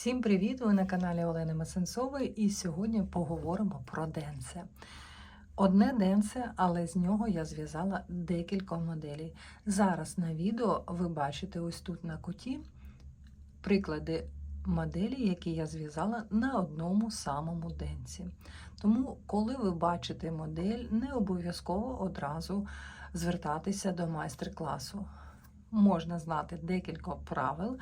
Всім привіт! Ви на каналі Олени Масенцової і сьогодні поговоримо про денце. Одне денце, але з нього я зв'язала декілька моделей. Зараз на відео ви бачите ось тут на куті приклади моделі, які я зв'язала на одному самому денці. Тому, коли ви бачите модель, не обов'язково одразу звертатися до майстер-класу. Можна знати декілька правил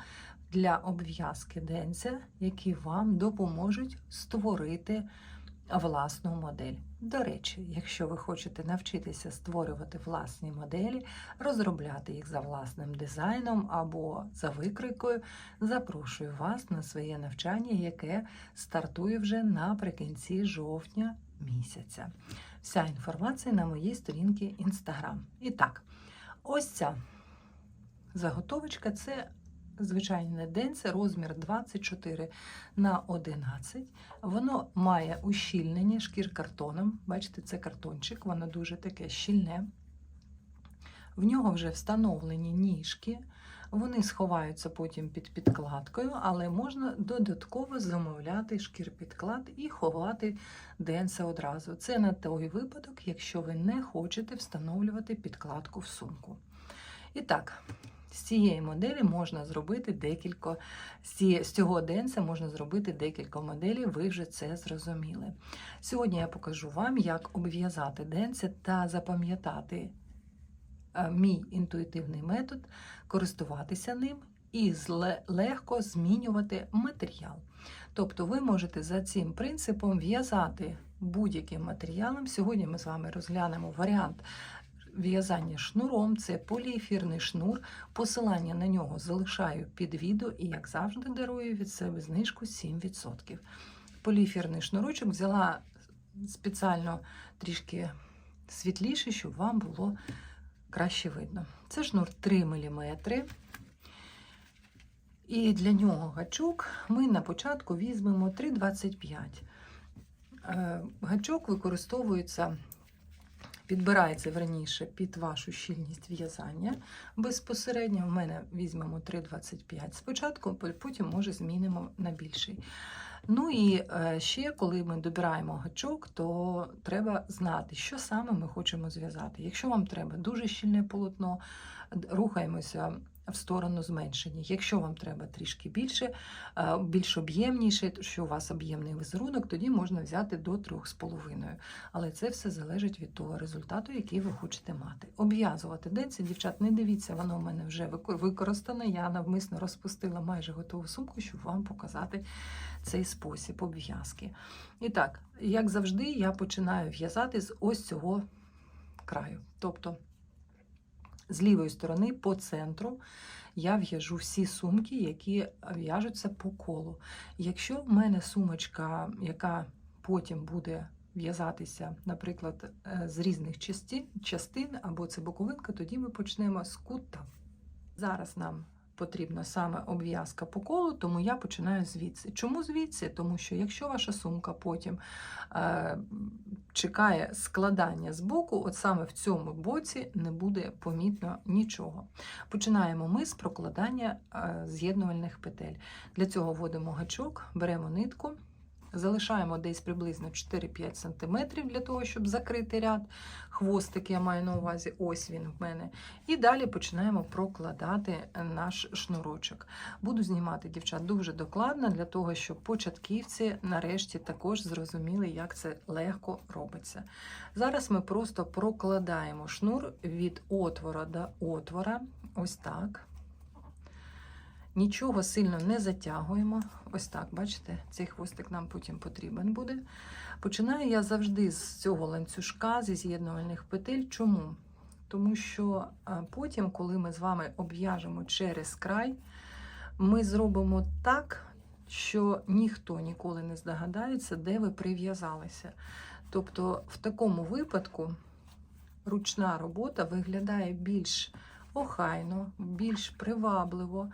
для обв'язки денця, які вам допоможуть створити власну модель. До речі, якщо ви хочете навчитися створювати власні моделі, розробляти їх за власним дизайном або за викрикою, запрошую вас на своє навчання, яке стартує вже наприкінці жовтня місяця. Вся інформація на моїй сторінці Instagram. І так, ось ця заготовочка це звичайне денце, розмір 24 на 11. Воно має ущільнення шкір картоном. Бачите, це картончик, воно дуже таке щільне. В нього вже встановлені ніжки. Вони сховаються потім під підкладкою, але можна додатково замовляти шкір-підклад і ховати денце одразу. Це на той випадок, якщо ви не хочете встановлювати підкладку в сумку. І так, з цієї моделі можна зробити декілька, з цього денця можна зробити декілька моделей, ви вже це зрозуміли. Сьогодні я покажу вам, як обв'язати денце та запам'ятати мій інтуїтивний метод, користуватися ним і легко змінювати матеріал. Тобто ви можете за цим принципом в'язати будь-яким матеріалом. Сьогодні ми з вами розглянемо варіант в'язання шнуром, це поліефірний шнур. Посилання на нього залишаю під відео і, як завжди, дарую від себе знижку 7%. Поліефірний шнурочок взяла спеціально трішки світліше, щоб вам було краще видно. Це шнур 3 мм. І для нього гачок ми на початку візьмемо 3,25. Гачок використовується підбирається верніше під вашу щільність в'язання. Безпосередньо в мене візьмемо 3,25 спочатку, потім, може, змінимо на більший. Ну і е, ще, коли ми добираємо гачок, то треба знати, що саме ми хочемо зв'язати. Якщо вам треба дуже щільне полотно, рухаємося в сторону зменшення. Якщо вам треба трішки більше, е, більш об'ємніше, що у вас об'ємний візерунок, тоді можна взяти до 3,5. Але це все залежить від того результату, який ви хочете мати. Обв'язувати денці, дівчат, не дивіться, воно в мене вже використане. Я навмисно розпустила майже готову сумку, щоб вам показати цей спосіб обв'язки. І так, як завжди, я починаю в'язати з ось цього краю. Тобто з лівої сторони по центру я в'яжу всі сумки, які в'яжуться по колу. Якщо в мене сумочка, яка потім буде в'язатися, наприклад, е, з різних частин, або це боковинка, тоді ми почнемо з кута. Зараз нам потрібна саме обв'язка по колу, тому я починаю звідси. Чому звідси? Тому що якщо ваша сумка потім е, чекає складання з боку, от саме в цьому боці не буде помітно нічого. Починаємо ми з прокладання е, з'єднувальних петель. Для цього вводимо гачок, беремо нитку. Залишаємо десь приблизно 4-5 см для того, щоб закрити ряд. Хвостик я маю на увазі, ось він в мене. І далі починаємо прокладати наш шнурочок. Буду знімати, дівчат, дуже докладно, для того, щоб початківці нарешті також зрозуміли, як це легко робиться. Зараз ми просто прокладаємо шнур від отвора до отвора. Ось так. Нічого сильно не затягуємо. Ось так, бачите, цей хвостик нам потім потрібен буде. Починаю я завжди з цього ланцюжка, зі з'єднувальних петель. Чому? Тому що потім, коли ми з вами обв'яжемо через край, ми зробимо так, що ніхто ніколи не здогадається, де ви прив'язалися. Тобто, в такому випадку ручна робота виглядає більш охайно, більш привабливо.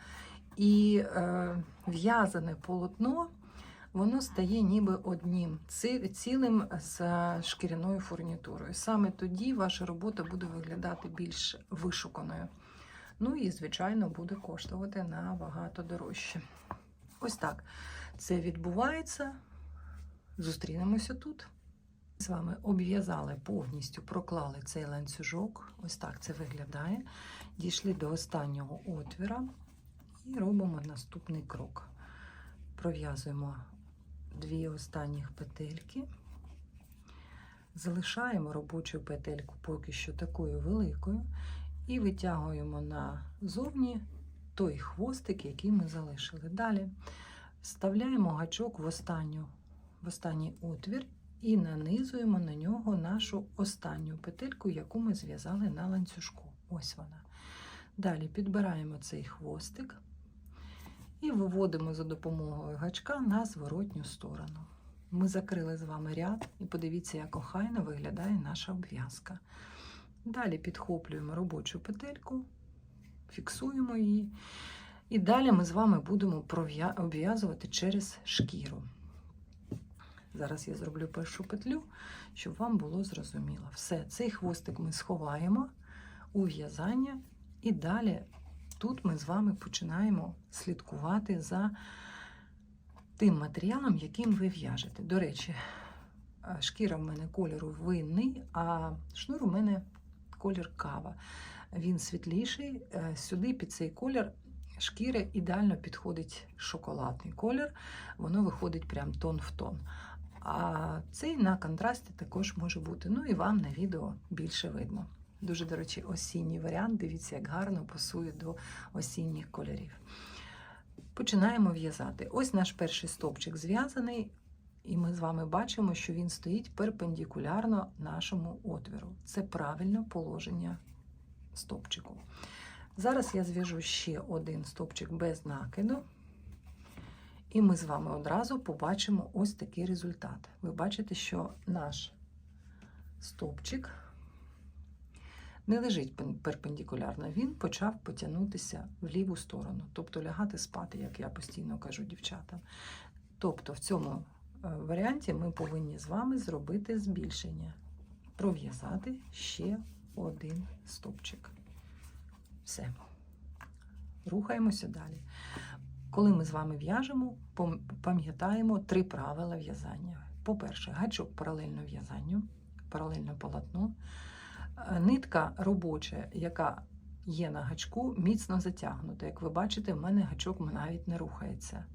І е, в'язане полотно, воно стає ніби одним, цілим з шкіряною фурнітурою. Саме тоді ваша робота буде виглядати більш вишуканою. Ну і, звичайно, буде коштувати набагато дорожче. Ось так це відбувається. Зустрінемося тут. З вами обв'язали повністю, проклали цей ланцюжок. Ось так це виглядає. Дійшли до останнього отвіра і робимо наступний крок. Пров'язуємо дві останніх петельки. Залишаємо робочу петельку поки що такою великою, і витягуємо назовні той хвостик, який ми залишили. Далі вставляємо гачок в, останню, в останній отвір і нанизуємо на нього нашу останню петельку, яку ми зв'язали на ланцюжку. Ось вона. Далі підбираємо цей хвостик і виводимо за допомогою гачка на зворотню сторону. Ми закрили з вами ряд, і подивіться, як охайно виглядає наша обв'язка. Далі підхоплюємо робочу петельку, фіксуємо її. І далі ми з вами будемо обв'язувати через шкіру. Зараз я зроблю першу петлю, щоб вам було зрозуміло. Все, цей хвостик ми сховаємо у в'язання, і далі тут ми з вами починаємо слідкувати за тим матеріалом, яким ви в'яжете. До речі, е, шкіра в мене кольору винний, а шнур у мене колір кава. Він світліший. Е, Сюди під цей колір шкіри ідеально підходить шоколадний колір, воно виходить прям тон в тон. А цей на контрасті також може бути. Ну і вам на відео більше видно. Дуже, до речі, осінній варіант. Дивіться, як гарно пасує до осінніх кольорів. Починаємо в'язати. Ось наш перший стовпчик зв'язаний, і ми з вами бачимо, що він стоїть перпендикулярно нашому отвіру. Це правильне положення стовпчику. Зараз я зв'яжу ще один стовпчик без накиду. І ми з вами одразу побачимо ось такий результат. Ви бачите, що наш стовпчик не лежить перпендикулярно, він почав потягнутися в ліву сторону, тобто лягати спати, як я постійно кажу дівчатам. Тобто, в цьому е, варіанті ми повинні з вами зробити збільшення, пров'язати ще один стовпчик. Все. Рухаємося далі. Коли ми з вами в'яжемо, пам'ятаємо три правила в'язання. По-перше, гачок паралельно в'язанню, паралельно полотну. Нитка робоча, яка є на гачку, міцно затягнута. Як ви бачите, в мене гачок навіть не рухається.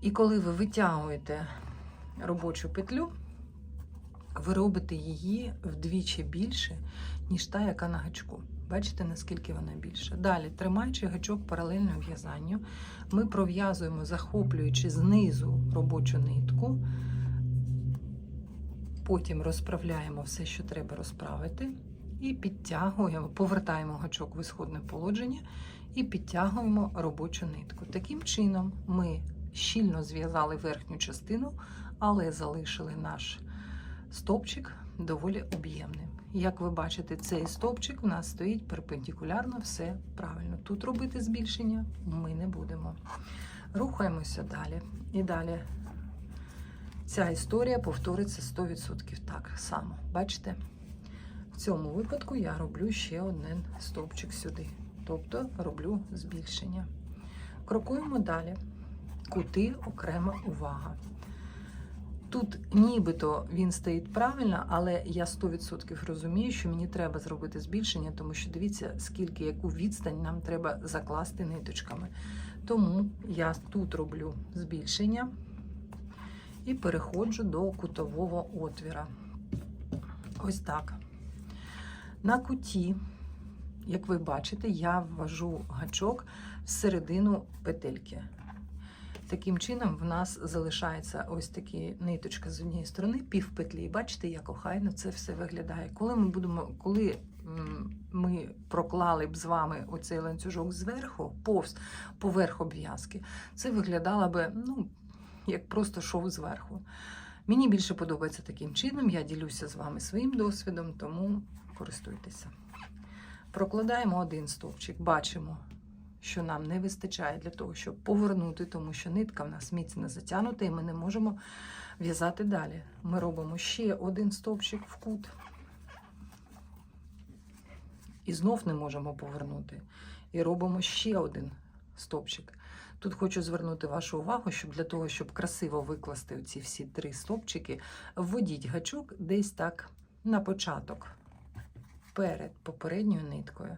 І коли ви витягуєте робочу петлю, ви робите її вдвічі більше, ніж та, яка на гачку. Бачите, наскільки вона більша. Далі, тримаючи гачок паралельно в'язанню, ми пров'язуємо, захоплюючи знизу робочу нитку. Потім розправляємо все, що треба розправити, і підтягуємо, повертаємо гачок в ісходне положення і підтягуємо робочу нитку. Таким чином, ми щільно зв'язали верхню частину, але залишили наш стовпчик доволі об'ємним. Як ви бачите, цей стовпчик у нас стоїть перпендикулярно, все правильно. Тут робити збільшення ми не будемо. Рухаємося далі. І далі ця історія повториться 100% так само. Бачите? В цьому випадку я роблю ще один стовпчик сюди. Тобто роблю збільшення. Крокуємо далі. Кути окрема увага. Тут нібито він стоїть правильно, але я 100% розумію, що мені треба зробити збільшення, тому що дивіться, скільки яку відстань нам треба закласти ниточками. Тому я тут роблю збільшення і переходжу до кутового отвіра. Ось так. На куті, як ви бачите, я ввожу гачок всередину петельки. Таким чином, в нас залишається ось такі ниточка з однієї сторони, пів петлі. Бачите, як охайно це все виглядає. Коли ми будемо, коли ми проклали б з вами оцей ланцюжок зверху, повз поверх обв'язки, це виглядало би, ну, як просто шов зверху. Мені більше подобається таким чином. Я ділюся з вами своїм досвідом, тому користуйтеся. Прокладаємо один стовпчик, бачимо, що нам не вистачає для того, щоб повернути, тому що нитка в нас міцно затягнута, і ми не можемо в'язати далі. Ми робимо ще один стовпчик в кут. І знов не можемо повернути. І робимо ще один стовпчик. Тут хочу звернути вашу увагу, щоб для того, щоб красиво викласти ці всі три стовпчики, вводіть гачок десь так на початок перед попередньою ниткою.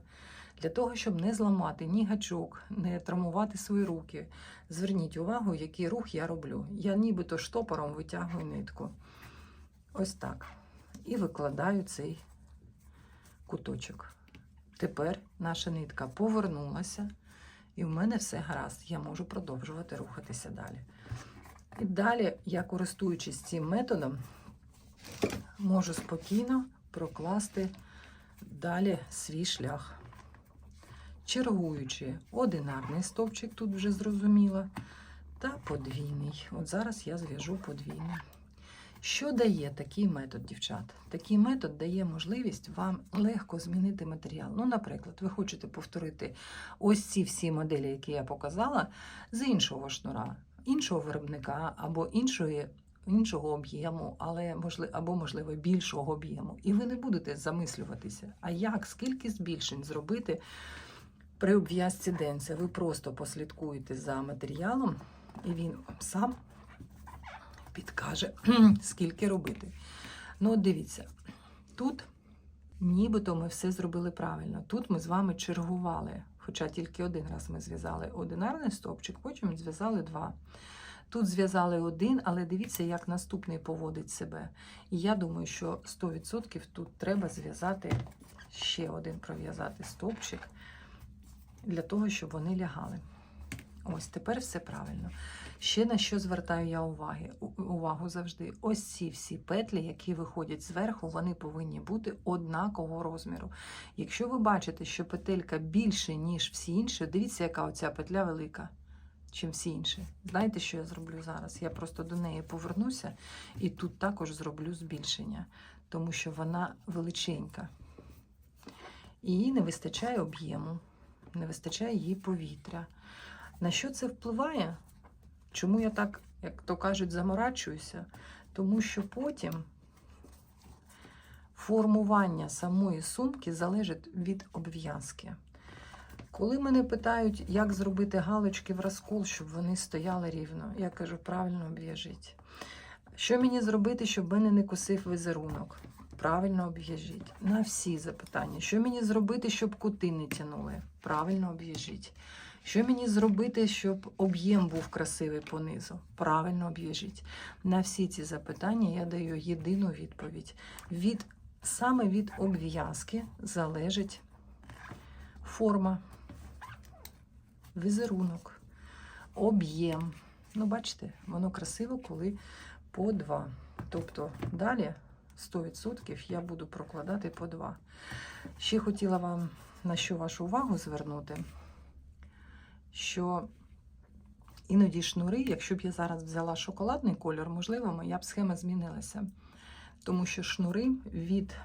Для того, щоб не зламати ні гачок, не травмувати свої руки. Зверніть увагу, який рух я роблю. Я нібито штопором витягую нитку. Ось так. І викладаю цей куточок. Тепер наша нитка повернулася, і в мене все гаразд. Я можу продовжувати рухатися далі. І далі, я користуючись цим методом, можу спокійно прокласти далі свій шлях. Чергуючи одинарний стовпчик, тут вже зрозуміло, та подвійний. От зараз я зв'яжу подвійний. Що дає такий метод, дівчат? Такий метод дає можливість вам легко змінити матеріал. Ну, наприклад, ви хочете повторити ось ці всі моделі, які я показала, з іншого шнура, іншого виробника або іншої. Іншого об'єму, але можливо, або, можливо, більшого об'єму. І ви не будете замислюватися, а як, скільки збільшень зробити при обв'язці денця. Ви просто послідкуєте за матеріалом, і він сам підкаже, скільки робити. Ну, от дивіться, тут нібито ми все зробили правильно. Тут ми з вами чергували, хоча тільки один раз ми зв'язали одинарний стовпчик, потім зв'язали два. Тут зв'язали один, але дивіться, як наступний поводить себе. І я думаю, що 100% тут треба зв'язати ще один пров'язати стовпчик для того, щоб вони лягали. Ось тепер все правильно. Ще на що звертаю я уваги, увагу завжди. Ось ці всі петлі, які виходять зверху, вони повинні бути однакового розміру. Якщо ви бачите, що петелька більше, ніж всі інші, дивіться, яка оця петля велика, чим всі інші. Знаєте, що я зроблю зараз? Я просто до неї повернуся і тут також зроблю збільшення, тому що вона величенька. І їй не вистачає об'єму, не вистачає їй повітря. На що це впливає? Чому я так, як то кажуть, заморачуюся? Тому що потім формування самої сумки залежить від обв'язки. Коли мене питають, як зробити галочки в розкол, щоб вони стояли рівно, я кажу, правильно обв'яжіть. Що мені зробити, щоб мене не косив візерунок? Правильно обв'яжіть. На всі запитання. Що мені зробити, щоб кути не тянули? Правильно обв'яжіть. Що мені зробити, щоб об'єм був красивий понизу? Правильно об'їжіть. На всі ці запитання я даю єдину відповідь. Від, саме від обв'язки залежить форма, візерунок, об'єм. Ну, бачите, воно красиво, коли по два. Тобто далі 100% я буду прокладати по два. Ще хотіла вам на що вашу увагу звернути що іноді шнури, якщо б я зараз взяла шоколадний кольор, можливо, моя б схема змінилася. Тому що шнури від,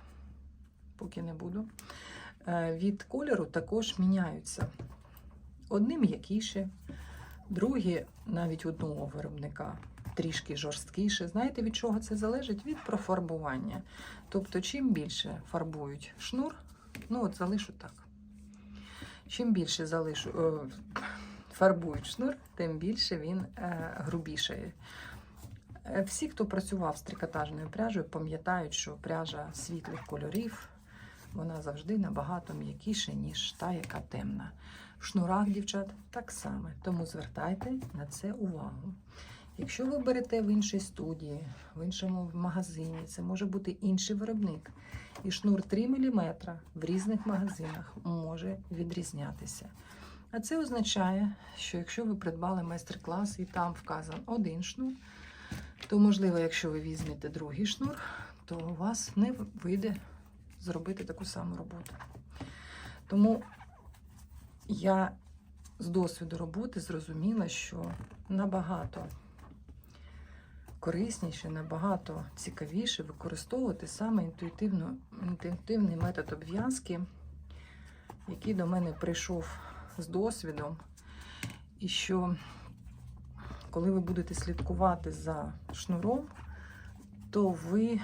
поки не буду, е, від кольору також міняються. Одні м'якіші, другі навіть одного виробника трішки жорсткіше. Знаєте, від чого це залежить? Від профарбування. Тобто, чим більше фарбують шнур, ну от залишу так. Чим більше залишу, е, фарбують шнур, тим більше він е, грубішає. Е, Всі, хто працював з трикотажною пряжею, пам'ятають, що пряжа світлих кольорів вона завжди набагато м'якіша, ніж та, яка темна. В шнурах, дівчат, так само. Тому звертайте на це увагу. Якщо ви берете в іншій студії, в іншому магазині, це може бути інший виробник. І шнур 3 мм в різних магазинах може відрізнятися. А це означає, що якщо ви придбали майстер-клас і там вказан один шнур, то, можливо, якщо ви візьмете другий шнур, то у вас не вийде зробити таку саму роботу. Тому я з досвіду роботи зрозуміла, що набагато корисніше, набагато цікавіше використовувати саме інтуїтивний метод обв'язки, який до мене прийшов з досвідом. І що коли ви будете слідкувати за шнуром, то ви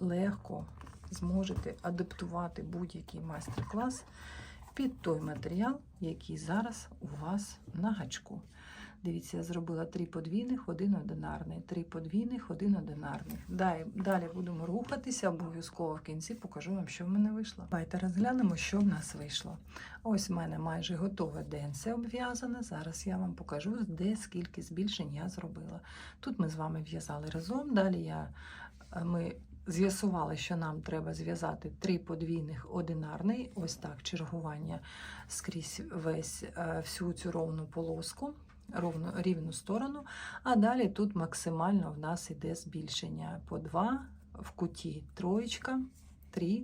легко зможете адаптувати будь-який майстер-клас під той матеріал, який зараз у вас на гачку. Дивіться, я зробила три подвійних, один одинарний, три подвійних, один одинарний. Далі, далі будемо рухатися, обов'язково в кінці покажу вам, що в мене вийшло. Давайте розглянемо, що в нас вийшло. Ось в мене майже готове денце обв'язане. Зараз я вам покажу, де скільки збільшень я зробила. Тут ми з вами в'язали разом. Далі я, е, ми з'ясували, що нам треба зв'язати три подвійних одинарний, ось так, чергування скрізь весь е, всю цю ровну полоску. Ровну, рівну сторону, а далі тут максимально в нас іде збільшення по 2, в куті троєчка, 3.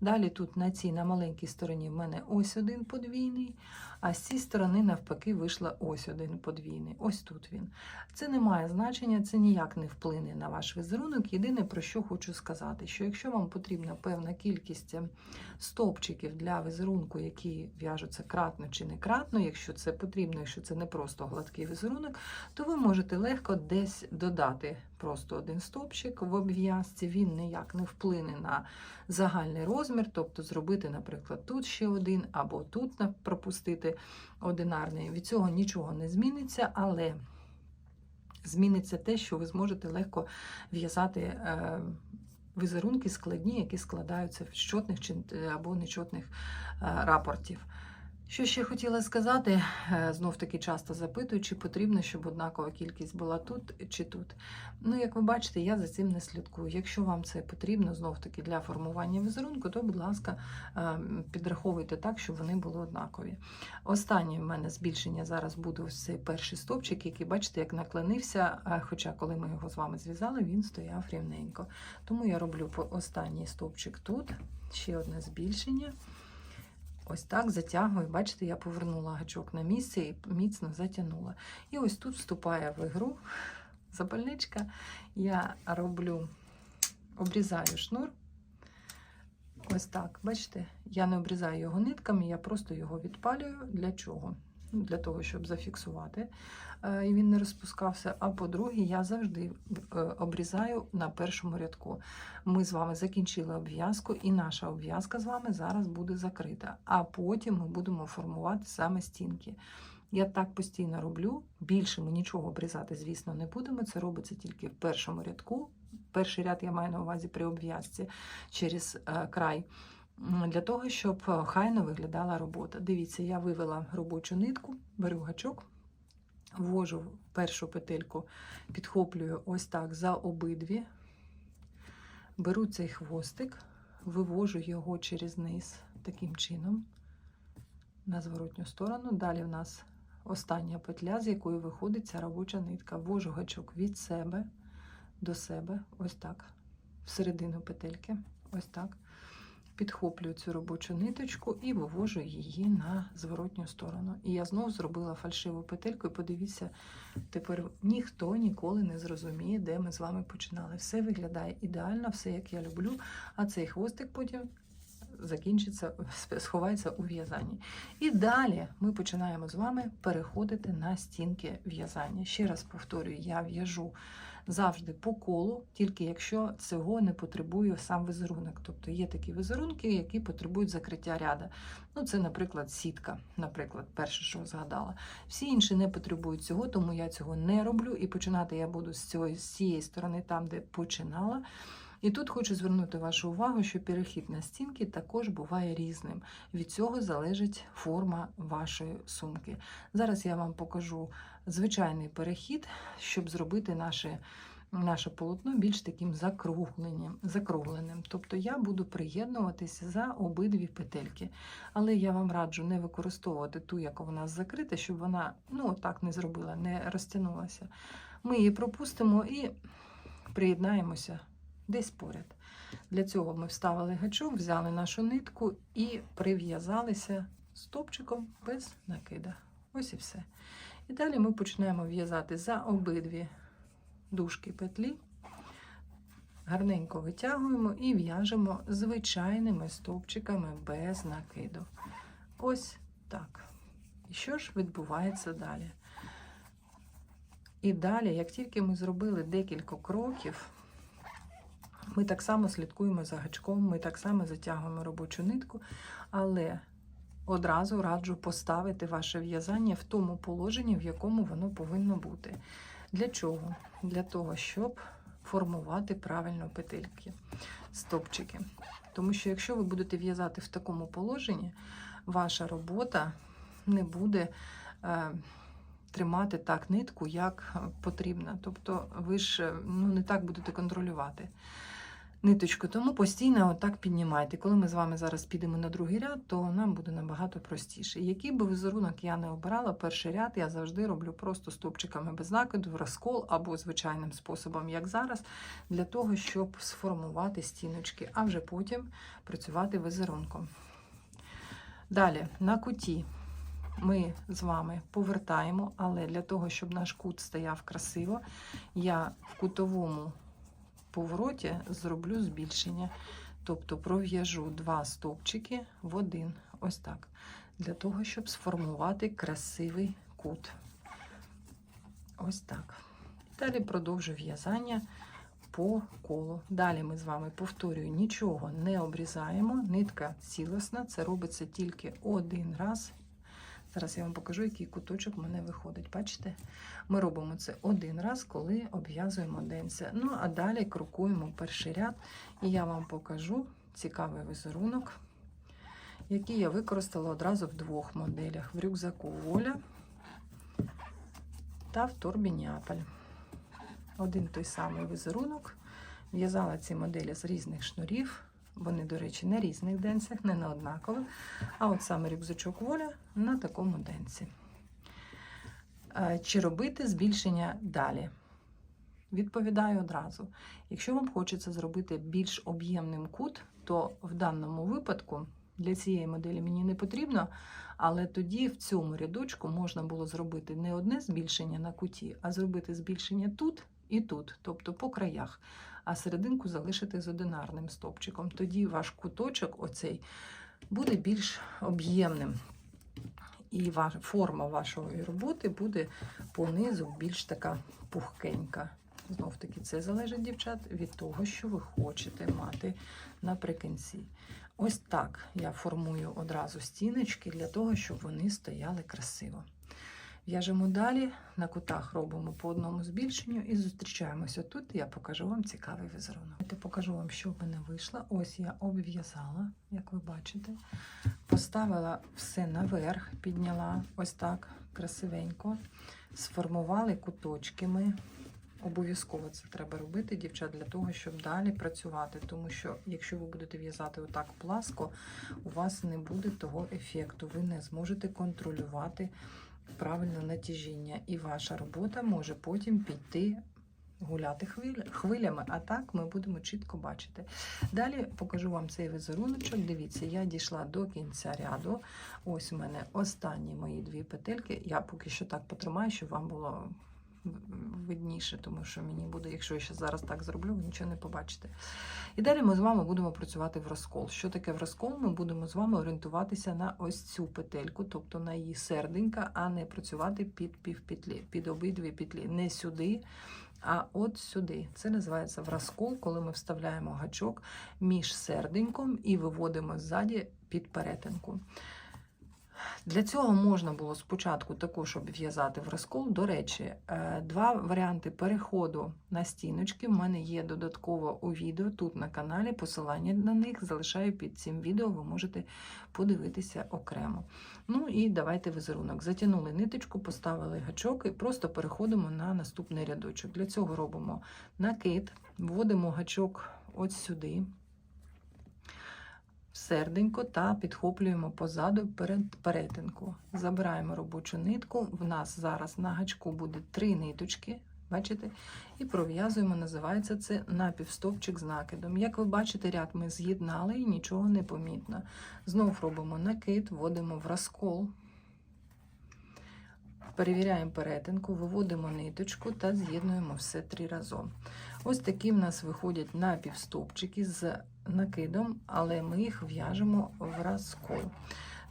Далі тут на цій на маленькій стороні в мене ось один подвійний, а з цієї сторони, навпаки, вийшла ось один подвійний. Ось тут він. Це не має значення, це ніяк не вплине на ваш візерунок. Єдине, про що хочу сказати, що якщо вам потрібна певна кількість ем, стовпчиків для візерунку, які в'яжуться кратно чи не кратно, якщо це потрібно, якщо це не просто гладкий візерунок, то ви можете легко десь додати просто один стовпчик в обв'язці, він ніяк не вплине на загальний розмір, тобто зробити, наприклад, тут ще один, або тут пропустити одинарний. Від цього нічого не зміниться, але зміниться те, що ви зможете легко в'язати е, візерунки складні, які складаються з чотних чи або нечотних е, рапортів. Що ще хотіла сказати, е, знов таки часто запитують, чи потрібно, щоб однакова кількість була тут чи тут. Ну, як ви бачите, я за цим не слідкую. Якщо вам це потрібно знов таки для формування візерунку, то, будь ласка, е, підраховуйте так, щоб вони були однакові. Останнє в мене збільшення зараз буде ось цей перший стовпчик, який, бачите, як наклонився, е, хоча коли ми його з вами зв'язали, він стояв рівненько. Тому я роблю останній стовпчик тут, ще одне збільшення. Ось так затягую. Бачите, я повернула гачок на місце і міцно затягнула. І ось тут вступає в ігру запальничка. Я роблю, обрізаю шнур. Ось так, бачите, я не обрізаю його нитками, я просто його відпалюю. Для чого? Для того, щоб зафіксувати, е, і він не розпускався. А по-друге, я завжди е, обрізаю на першому рядку. Ми з вами закінчили обв'язку, і наша обв'язка з вами зараз буде закрита. А потім ми будемо формувати саме стінки. Я так постійно роблю. Більше ми нічого обрізати, звісно, не будемо. Це робиться тільки в першому рядку. Перший ряд я маю на увазі при обв'язці через е, край. Для того, щоб е, хайно виглядала робота. Дивіться, я вивела робочу нитку, беру гачок, ввожу першу петельку, підхоплюю ось так за обидві, беру цей хвостик, вивожу його через низ таким чином на зворотню сторону. Далі в нас остання петля, з якої виходить ця робоча нитка. Ввожу гачок від себе до себе, ось так, всередину петельки, ось так. Підхоплюю цю робочу ниточку і вивожу її на зворотню сторону. І я знову зробила фальшиву петельку. І подивіться, тепер ніхто ніколи не зрозуміє, де ми з вами починали. Все виглядає ідеально, все як я люблю. А цей хвостик потім закінчиться, сховається у в'язанні. І далі ми починаємо з вами переходити на стінки в'язання. Ще раз повторюю, я в'яжу завжди по колу, тільки якщо цього не потребує сам візерунок. Тобто є такі візерунки, які потребують закриття ряда. Ну, це, наприклад, сітка, наприклад, перше, що згадала. Всі інші не потребують цього, тому я цього не роблю. І починати я буду з цієї, з цієї сторони, там, де починала. І тут хочу звернути вашу увагу, що перехід на стінки також буває різним. Від цього залежить форма вашої сумки. Зараз я вам покажу звичайний перехід, щоб зробити наше, наше полотно більш таким закругленим, закругленим. Тобто я буду приєднуватися за обидві петельки. Але я вам раджу не використовувати ту, яка у нас закрита, щоб вона ну, так не зробила, не розтягнулася. Ми її пропустимо і приєднаємося десь поряд. Для цього ми вставили гачок, взяли нашу нитку і прив'язалися стопчиком без накида. Ось і все. І далі ми почнемо в'язати за обидві дужки петлі. Гарненько витягуємо і в'яжемо звичайними стовпчиками без накиду. Ось так. І що ж відбувається далі? І далі, як тільки ми зробили декілька кроків, ми так само слідкуємо за гачком, ми так само затягуємо робочу нитку, але одразу раджу поставити ваше в'язання в тому положенні, в якому воно повинно бути. Для чого? Для того, щоб формувати правильно петельки, стопчики. Тому що якщо ви будете в'язати в такому положенні, ваша робота не буде е, тримати так нитку, як е, потрібно. Тобто ви ж е, ну, не так будете контролювати ниточку. Тому постійно отак піднімайте. Коли ми з вами зараз підемо на другий ряд, то нам буде набагато простіше. Який би візерунок я не обирала, перший ряд я завжди роблю просто стопчиками без накиду, в розкол або звичайним способом, як зараз, для того, щоб сформувати стіночки, а вже потім працювати візерунком. Далі, на куті ми з вами повертаємо, але для того, щоб наш кут стояв красиво, я в кутовому повороті зроблю збільшення. Тобто пров'яжу два стовпчики в один. Ось так. Для того, щоб сформувати красивий кут. Ось так. Далі продовжу в'язання по колу. Далі ми з вами повторюю, нічого не обрізаємо. Нитка цілісна, це робиться тільки один раз. Зараз я вам покажу, який куточок в мене виходить. Бачите? Ми робимо це один раз, коли обв'язуємо денця. Ну, а далі крокуємо перший ряд, і я вам покажу цікавий візерунок, який я використала одразу в двох моделях: в рюкзаку Воля та в торбі Неаполь. Один той самий візерунок. В'язала ці моделі з різних шнурів. Вони, до речі, на різних денцях, не на однакових. А от саме рюкзачок воля на такому денці. Е, Чи робити збільшення далі? Відповідаю одразу. Якщо вам хочеться зробити більш об'ємним кут, то в даному випадку для цієї моделі мені не потрібно, але тоді в цьому рядочку можна було зробити не одне збільшення на куті, а зробити збільшення тут і тут, тобто по краях, а серединку залишити з одинарним стопчиком. Тоді ваш куточок оцей буде більш об'ємним. І форма вашої роботи буде понизу більш така пухкенька. Знов таки, це залежить, дівчат, від того, що ви хочете мати наприкінці. Ось так я формую одразу стіночки для того, щоб вони стояли красиво. В'яжемо далі, на кутах робимо по одному збільшенню і зустрічаємося тут. Я покажу вам цікавий візерунок. Я покажу вам, що в мене вийшло. Ось я обв'язала, як ви бачите. Поставила все наверх, підняла ось так красивенько. Сформували куточки ми. Обов'язково це треба робити, дівчат, для того, щоб далі працювати. Тому що, якщо ви будете в'язати отак пласко, у вас не буде того ефекту. Ви не зможете контролювати правильне натяжіння. І ваша робота може потім піти гуляти хвилями, а так ми будемо чітко бачити. Далі покажу вам цей візеруночок. Дивіться, я дійшла до кінця ряду. Ось у мене останні мої дві петельки. Я поки що так потримаю, щоб вам було видніше, тому що мені буде, якщо я ще зараз так зроблю, ви нічого не побачите. І далі ми з вами будемо працювати в розкол. Що таке в розкол? Ми будемо з вами орієнтуватися на ось цю петельку, тобто на її серденька, а не працювати під півпетлі, під обидві петлі. Не сюди, а от сюди. Це називається в розкол, коли ми вставляємо гачок між серденьком і виводимо ззаді під перетинку. Для цього можна було спочатку також обв'язати в розкол. До речі, е, два варіанти переходу на стіночки в мене є додатково у відео тут на каналі. Посилання на них залишаю під цим відео, ви можете подивитися окремо. Ну і давайте візерунок. Затягнули ниточку, поставили гачок і просто переходимо на наступний рядочок. Для цього робимо накид, вводимо гачок от сюди серденько та підхоплюємо позаду перед перетинку. Забираємо робочу нитку. В нас зараз на гачку буде три ниточки. Бачите? І пров'язуємо, називається це напівстовпчик з накидом. Як ви бачите, ряд ми з'єднали і нічого не помітно. Знов робимо накид, вводимо в розкол, перевіряємо перетинку, виводимо ниточку та з'єднуємо все три разом. Ось такі в нас виходять напівстовпчики з накидом, але ми їх в'яжемо в розкол.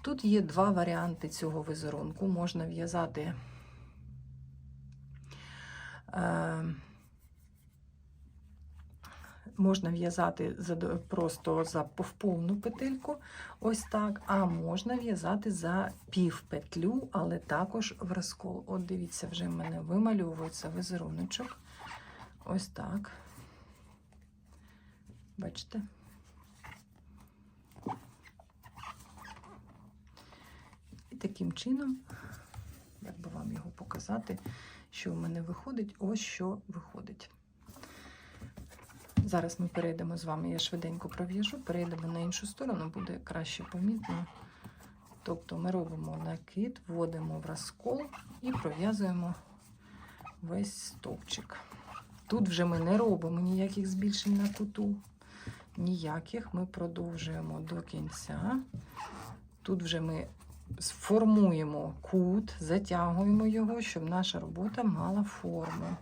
Тут є два варіанти цього візерунку. Можна в'язати е, можна в'язати просто за повну петельку, ось так, а можна в'язати за пів петлю, але також в розкол. От дивіться, вже в мене вимальовується візеруночок. Ось так. Бачите? І таким чином, як би вам його показати, що в мене виходить, ось що виходить. Зараз ми перейдемо з вами, я швиденько пров'яжу, перейдемо на іншу сторону, буде краще помітно. Тобто ми робимо накид, вводимо в розкол і пров'язуємо весь стовпчик. Тут вже ми не робимо ніяких збільшень на куту, ніяких. Ми продовжуємо до кінця. Тут вже ми сформуємо кут, затягуємо його, щоб наша робота мала форму.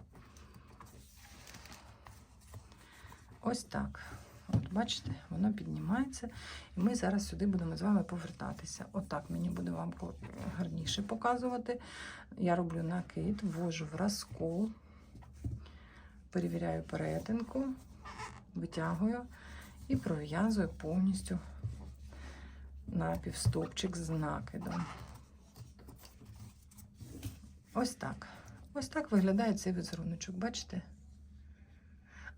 Ось так. От бачите, воно піднімається. І ми зараз сюди будемо з вами повертатися. Отак мені буде вам гарніше показувати. Я роблю накид, ввожу в розкол, перевіряю перетинку, витягую і пров'язую повністю напівстовпчик з накидом. Ось так. Ось так виглядає цей візеруночок, бачите?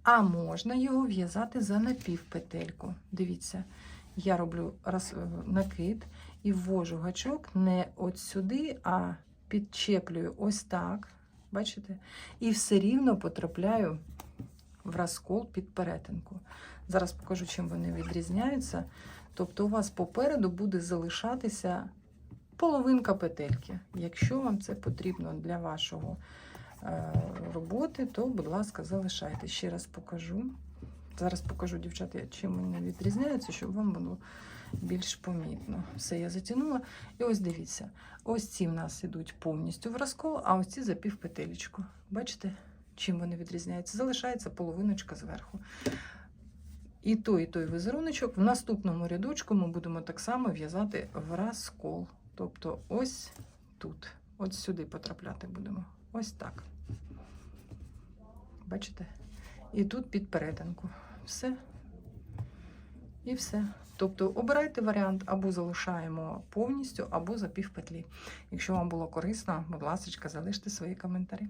А можна його в'язати за напівпетельку. Дивіться, я роблю роз, накид і ввожу гачок не от сюди, а підчеплюю ось так. Бачите? І все рівно потрапляю в розкол під перетинку. Зараз покажу, чим вони відрізняються. Тобто, у вас попереду буде залишатися половинка петельки. Якщо вам це потрібно для вашого е, роботи, то, будь ласка, залишайте. Ще раз покажу. Зараз покажу, дівчата, чим вони відрізняються, щоб вам було більш помітно. Все, я затягнула. І ось дивіться, ось ці в нас йдуть повністю в розкол, а ось ці за півпетелечку. Бачите, чим вони відрізняються? Залишається половиночка зверху. І той, і той візеруночок в наступному рядочку ми будемо так само в'язати в розкол. Тобто ось тут. Ось сюди потрапляти будемо. Ось так. Бачите? І тут під перетинку. Все. І все. Тобто обирайте варіант, або залишаємо повністю, або за півпетлі. Якщо вам було корисно, будь ласка, залиште свої коментарі.